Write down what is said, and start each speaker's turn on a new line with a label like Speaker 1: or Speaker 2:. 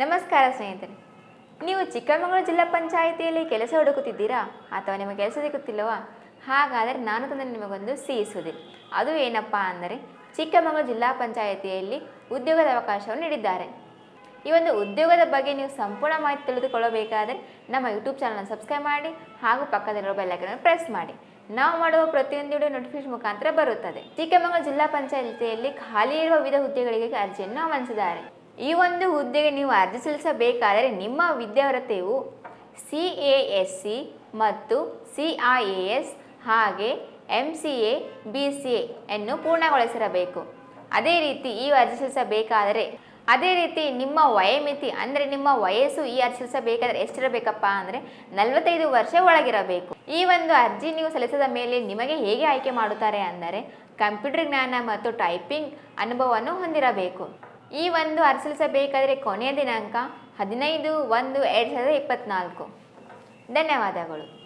Speaker 1: ನಮಸ್ಕಾರ ಸ್ನೇಹಿತರೆ. ನೀವು ಚಿಕ್ಕಮಗಳೂರು ಜಿಲ್ಲಾ ಪಂಚಾಯಿತಿಯಲ್ಲಿ ಕೆಲಸ ಹುಡುಕುತ್ತಿದ್ದೀರಾ? ಅಥವಾ ನಿಮಗೆ ಕೆಲಸ ಸಿಗುತ್ತಿಲ್ಲವಾ? ಹಾಗಾದರೆ ನಾನು ತಂದರೆ ನಿಮಗೊಂದು ಸಿಹಿ ಸುದ್ದಿ. ಅದು ಏನಪ್ಪ ಅಂದರೆ, ಚಿಕ್ಕಮಗಳೂರು ಜಿಲ್ಲಾ ಪಂಚಾಯಿತಿಯಲ್ಲಿ ಉದ್ಯೋಗದ ಅವಕಾಶವನ್ನು ನೀಡಿದ್ದಾರೆ. ಈ ಒಂದು ಉದ್ಯೋಗದ ಬಗ್ಗೆ ನೀವು ಸಂಪೂರ್ಣ ಮಾಹಿತಿ ತಿಳಿದುಕೊಳ್ಳಬೇಕಾದರೆ ನಮ್ಮ ಯೂಟ್ಯೂಬ್ ಚಾನಲ್ನ ಸಬ್ಸ್ಕ್ರೈಬ್ ಮಾಡಿ ಹಾಗೂ ಪಕ್ಕದಲ್ಲಿರೋ ಬೆಲ್ಲೈಕನ್ನು ಪ್ರೆಸ್ ಮಾಡಿ. ನಾವು ಮಾಡುವ ಪ್ರತಿಯೊಂದು ವಿಡಿಯೋ ನೋಟಿಫಿಕೇಶನ್ ಮುಖಾಂತರ ಬರುತ್ತದೆ. ಚಿಕ್ಕಮಗಳೂರು ಜಿಲ್ಲಾ ಪಂಚಾಯಿತಿಯಲ್ಲಿ ಖಾಲಿ ಇರುವ ವಿವಿಧ ಹುದ್ದೆಗಳಿಗೆ ಅರ್ಜಿಯನ್ನು ಆಹ್ವಾನಿಸಿದ್ದಾರೆ. ಈ ಒಂದು ಹುದ್ದೆಗೆ ನೀವು ಅರ್ಜಿ ಸಲ್ಲಿಸಬೇಕಾದರೆ ನಿಮ್ಮ ವಿದ್ಯಾರ್ಹತೆಯು ಸಿ ಎ ಎಸ್ ಸಿ ಮತ್ತು ಸಿ ಐ ಎ ಎಸ್ ಹಾಗೆ M C A B C A ಅನ್ನು ಪೂರ್ಣಗೊಳಿಸಿರಬೇಕು. ಅದೇ ರೀತಿ ಈ ಅರ್ಜಿ ಸಲ್ಲಿಸಬೇಕಾದರೆ, ಅದೇ ರೀತಿ ನಿಮ್ಮ ವಯೋಮಿತಿ, ಅಂದರೆ ನಿಮ್ಮ ವಯಸ್ಸು ಈ ಅರ್ಜಿ ಸಲ್ಲಿಸಬೇಕಾದ್ರೆ ಎಷ್ಟಿರಬೇಕಪ್ಪ ಅಂದರೆ ನಲವತ್ತೈದು ವರ್ಷ ಒಳಗಿರಬೇಕು. ಈ ಒಂದು ಅರ್ಜಿ ನೀವು ಸಲ್ಲಿಸಿದ ಮೇಲೆ ನಿಮಗೆ ಹೇಗೆ ಆಯ್ಕೆ ಮಾಡುತ್ತಾರೆ ಅಂದರೆ ಕಂಪ್ಯೂಟರ್ ಜ್ಞಾನ ಮತ್ತು ಟೈಪಿಂಗ್ ಅನುಭವವನ್ನು ಹೊಂದಿರಬೇಕು. ಈ ಒಂದು ಅರ್ಜಿ ಕೊನೆಯ ದಿನಾಂಕ ಹದಿನೈದು ಒಂದು ಎರಡು ಸಾವಿರದ ಇಪ್ಪತ್ತ್ನಾಲ್ಕು ಧನ್ಯವಾದಗಳು.